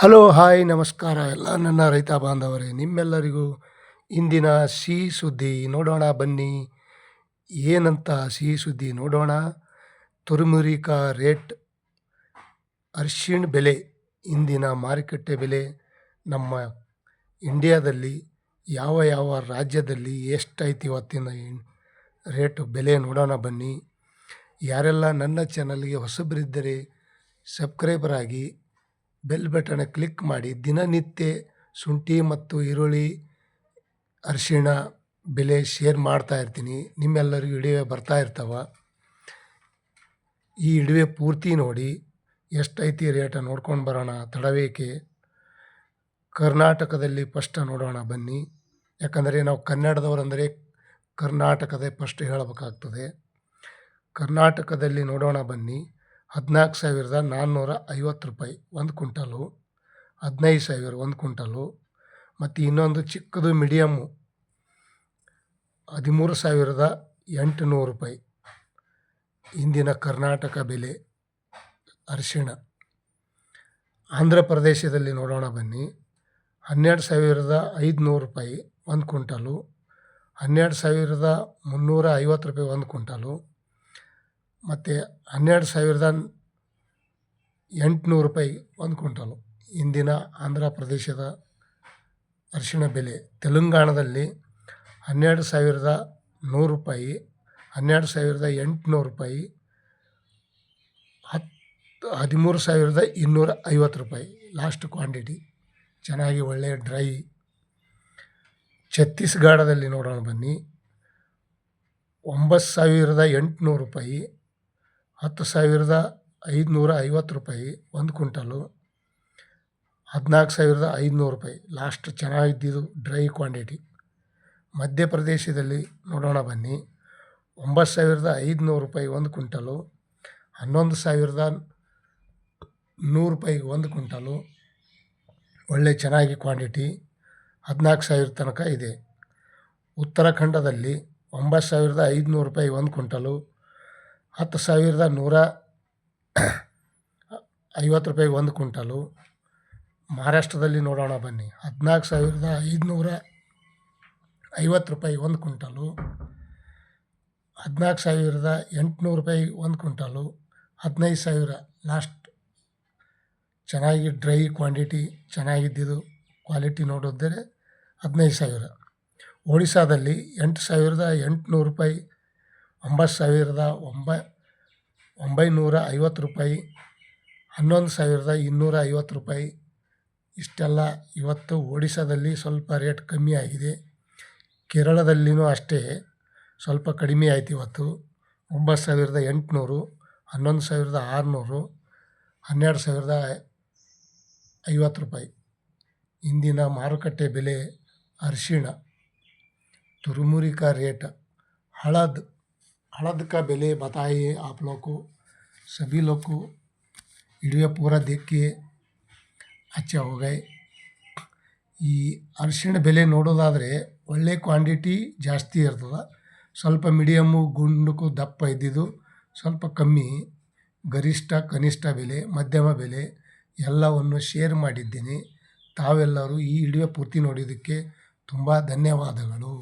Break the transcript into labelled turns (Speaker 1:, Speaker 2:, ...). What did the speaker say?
Speaker 1: Hello, hi, ನಮಸ್ಕಾರ ಎಲ್ಲ ನನ್ನ ರೈತ ಬಾಂಧವರೇ, ನಿಮ್ಮೆಲ್ಲರಿಗೂ ಇಂದಿನ ಸಿಹಿ ಸುದ್ದಿ ನೋಡೋಣ ಬನ್ನಿ. ಏನಂತ ಸಿಹಿ ಸುದ್ದಿ ನೋಡೋಣ? ತುರುಮುರಿಕ ರೇಟ್ ಅರ್ಶಿಣ್ ಬೆಲೆ, ಇಂದಿನ ಮಾರುಕಟ್ಟೆ ಬೆಲೆ ನಮ್ಮ ಇಂಡಿಯಾದಲ್ಲಿ ಯಾವ ಯಾವ ರಾಜ್ಯದಲ್ಲಿ ಎಷ್ಟೈತಿ ಇವತ್ತಿನ ರೇಟ್ ರೇಟು ಬೆಲೆ ನೋಡೋಣ ಬನ್ನಿ. ಯಾರೆಲ್ಲ ನನ್ನ ಚಾನಲ್ಗೆ ಹೊಸಬರಿದ್ದರೆ ಸಬ್ಸ್ಕ್ರೈಬರ್ ಆಗಿ ಬೆಲ್ ಬಟನ್ ಕ್ಲಿಕ್ ಮಾಡಿ ದಿನನಿತ್ಯ ಶುಂಠಿ ಮತ್ತು ಈರುಳ್ಳಿ, ಅರಿಶಿಣ ಬೆಲೆ ಶೇರ್ ಮಾಡ್ತಾ ಇರ್ತೀನಿ. ನಿಮ್ಮೆಲ್ಲರಿಗೂ ಇಡಿವೆ ಬರ್ತಾ ಇರ್ತಾವ. ಈ ಇಡುವೆ ಪೂರ್ತಿ ನೋಡಿ ಎಷ್ಟೈತಿ ರೇಟ ನೋಡ್ಕೊಂಡು ಬರೋಣ. ತಡವೇಕೆ. ಕರ್ನಾಟಕದಲ್ಲಿ ಫಸ್ಟ್ ನೋಡೋಣ ಬನ್ನಿ. ಯಾಕಂದರೆ ನಾವು ಕನ್ನಡದವರಂದರೆ ಕರ್ನಾಟಕದ ಫಸ್ಟ್ ಹೇಳಬೇಕಾಗ್ತದೆ. ಕರ್ನಾಟಕದಲ್ಲಿ ನೋಡೋಣ ಬನ್ನಿ. ಹದಿನಾಲ್ಕು ಸಾವಿರದ ನಾನ್ನೂರ ಐವತ್ತು ರೂಪಾಯಿ, ಒಂದು ಕುಂಟಲು ಹದಿನೈದು ಸಾವಿರ, ಒಂದು ಕುಂಟಲು ಮತ್ತು ಇನ್ನೊಂದು ಚಿಕ್ಕದು ಮೀಡಿಯಮ್ಮು, ಹದಿಮೂರು ಸಾವಿರದ ಎಂಟುನೂರು ರೂಪಾಯಿ. ಇಂದಿನ ಕರ್ನಾಟಕ ಬೆಲೆ, ಅರಿಶಿಣ. ಆಂಧ್ರ ಪ್ರದೇಶದಲ್ಲಿ ನೋಡೋಣ ಬನ್ನಿ. ಹನ್ನೆರಡು ಸಾವಿರದ ಐದುನೂರು ರೂಪಾಯಿ, ಒಂದು ಕುಂಟಲು ಹನ್ನೆರಡು ಸಾವಿರದ ಮುನ್ನೂರ ಐವತ್ತು ರೂಪಾಯಿ, ಒಂದು ಕುಂಟಲು ಮತ್ತು ಹನ್ನೆರಡು ಸಾವಿರದ ಎಂಟುನೂರು ರೂಪಾಯಿ ಒಂದು ಕ್ವಿಂಟಲು. ಇಂದಿನ ಆಂಧ್ರ ಪ್ರದೇಶದ ಅರಿಶಿಣ ಬೆಲೆ ತೆಲಂಗಾಣದಲ್ಲಿ ಹನ್ನೆರಡು ಸಾವಿರದ ನೂರು ರೂಪಾಯಿ, ಹನ್ನೆರಡು ಸಾವಿರದ ಎಂಟುನೂರು ರೂಪಾಯಿ, ಹತ್ತು, ಹದಿಮೂರು ಸಾವಿರದ ಇನ್ನೂರ ಐವತ್ತು ರೂಪಾಯಿ. Last quantity. ಚೆನ್ನಾಗಿ ಒಳ್ಳೆಯ ಡ್ರೈ. ಛತ್ತೀಸ್ಗಢದಲ್ಲಿ ನೋಡೋಣ ಬನ್ನಿ. ಒಂಬತ್ತು ಸಾವಿರದ ಎಂಟುನೂರು ರೂಪಾಯಿ. ಹತ್ತು ಸಾವಿರದ ಐದುನೂರ ಐವತ್ತು ರೂಪಾಯಿ ಒಂದು ಕ್ವಿಂಟಲು, ಹದಿನಾಲ್ಕು ಸಾವಿರದ ಐದುನೂರು ರೂಪಾಯಿ. ಲಾಸ್ಟ್ ಚೆನ್ನಾಗಿದ್ದಿದ್ದು ಡ್ರೈ ಕ್ವಾಂಟಿಟಿ. ಮಧ್ಯಪ್ರದೇಶದಲ್ಲಿ ನೋಡೋಣ ಬನ್ನಿ. ಒಂಬತ್ತು ಸಾವಿರದ ಐದುನೂರು ರೂಪಾಯಿ ಒಂದು ಕ್ವಿಂಟಲು, ಹನ್ನೊಂದು ಸಾವಿರದ ನೂರು ರೂಪಾಯಿ ಒಂದು ಕ್ವಿಂಟಲು. ಒಳ್ಳೆ ಚೆನ್ನಾಗಿ ಕ್ವಾಂಟಿಟಿ, ಹದಿನಾಲ್ಕು ಸಾವಿರ ತನಕ ಇದೆ. ಉತ್ತರಾಖಂಡದಲ್ಲಿ ಒಂಬತ್ತು ಸಾವಿರದ ಐದುನೂರು ರೂಪಾಯಿ ಒಂದು ಕುಂಟಲು ಹತ್ತು ಸಾವಿರದ ನೂರ ಐವತ್ತು ರೂಪಾಯಿ ಒಂದು ಕುಂಟಲು ಮಹಾರಾಷ್ಟ್ರದಲ್ಲಿ ನೋಡೋಣ ಬನ್ನಿ. ಹದಿನಾಲ್ಕು ಸಾವಿರದ ಐದುನೂರ ಐವತ್ತು ರೂಪಾಯಿ ಒಂದು ಕುಂಟಲು ಹದಿನಾಲ್ಕು ಸಾವಿರದ ಎಂಟುನೂರು ರೂಪಾಯಿ ಒಂದು ಕುಂಟಲು ಹದಿನೈದು ಸಾವಿರ ಲಾಸ್ಟ್ ಚೆನ್ನಾಗಿ ಡ್ರೈ ಕ್ವಾಂಟಿಟಿ ಚೆನ್ನಾಗಿದ್ದಿದ್ದು ಕ್ವಾಲಿಟಿ ನೋಡಿದ್ರೆ ಹದಿನೈದು ಸಾವಿರ. ಒಡಿಶಾದಲ್ಲಿ ಎಂಟು ಸಾವಿರದ ಎಂಟುನೂರು ರೂಪಾಯಿ ಒಂಬತ್ತು ಸಾವಿರದ ಒಂಬ, ಒಂಬೈನೂರ ಐವತ್ತು ರೂಪಾಯಿ, ಹನ್ನೊಂದು ಸಾವಿರದ ಇನ್ನೂರ ಐವತ್ತು ರೂಪಾಯಿ. ಇಷ್ಟೆಲ್ಲ ಇವತ್ತು ಒಡಿಶಾದಲ್ಲಿ ಸ್ವಲ್ಪ ರೇಟ್ ಕಮ್ಮಿ ಆಗಿದೆ. ಕೇರಳದಲ್ಲಿಯೂ ಅಷ್ಟೇ ಸ್ವಲ್ಪ ಕಡಿಮೆ ಆಯ್ತು ಇವತ್ತು. ಒಂಬತ್ತು ಸಾವಿರದ ಎಂಟುನೂರು, ಹನ್ನೊಂದು ಸಾವಿರದ ಆರುನೂರು, ಹನ್ನೆರಡು ಸಾವಿರದ ಐವತ್ತು ರೂಪಾಯಿ. ಇಂದಿನ ಮಾರುಕಟ್ಟೆ ಬೆಲೆ ಅರಿಶಿಣ, ತುರುಮುರಿಕಾ ರೇಟ್, ಹಳದ್ हळद हळद का बेले बताइए आप लोग को सभी लोग को वीडियो पूरा देख के अच्छा हो गए ಈ ಅರಿಶಿಣ ಬೆಲೆ ನೋಡೋದಾದರೆ ಒಳ್ಳೆ ಕ್ವಾಂಟಿಟಿ ಜಾಸ್ತಿ ಇರ್ತದೆ ಸ್ವಲ್ಪ ಮೀಡಿಯಮ್ಮು ಗುಂಡುಕು ದಪ್ಪ ಇದ್ದಿದ್ದು ಸ್ವಲ್ಪ ಕಮ್ಮಿ ಗರಿಷ್ಠ ಕನಿಷ್ಠ ಬೆಲೆ ಮಧ್ಯಮ ಬೆಲೆ ಎಲ್ಲವನ್ನು ಶೇರ್ ಮಾಡಿದ್ದೀನಿ ತಾವೆಲ್ಲರೂ ಈ ವಿಡಿಯೋ ಪೂರ್ತಿ ನೋಡಿದ್ದಕ್ಕೆ ತುಂಬ ಧನ್ಯವಾದಗಳು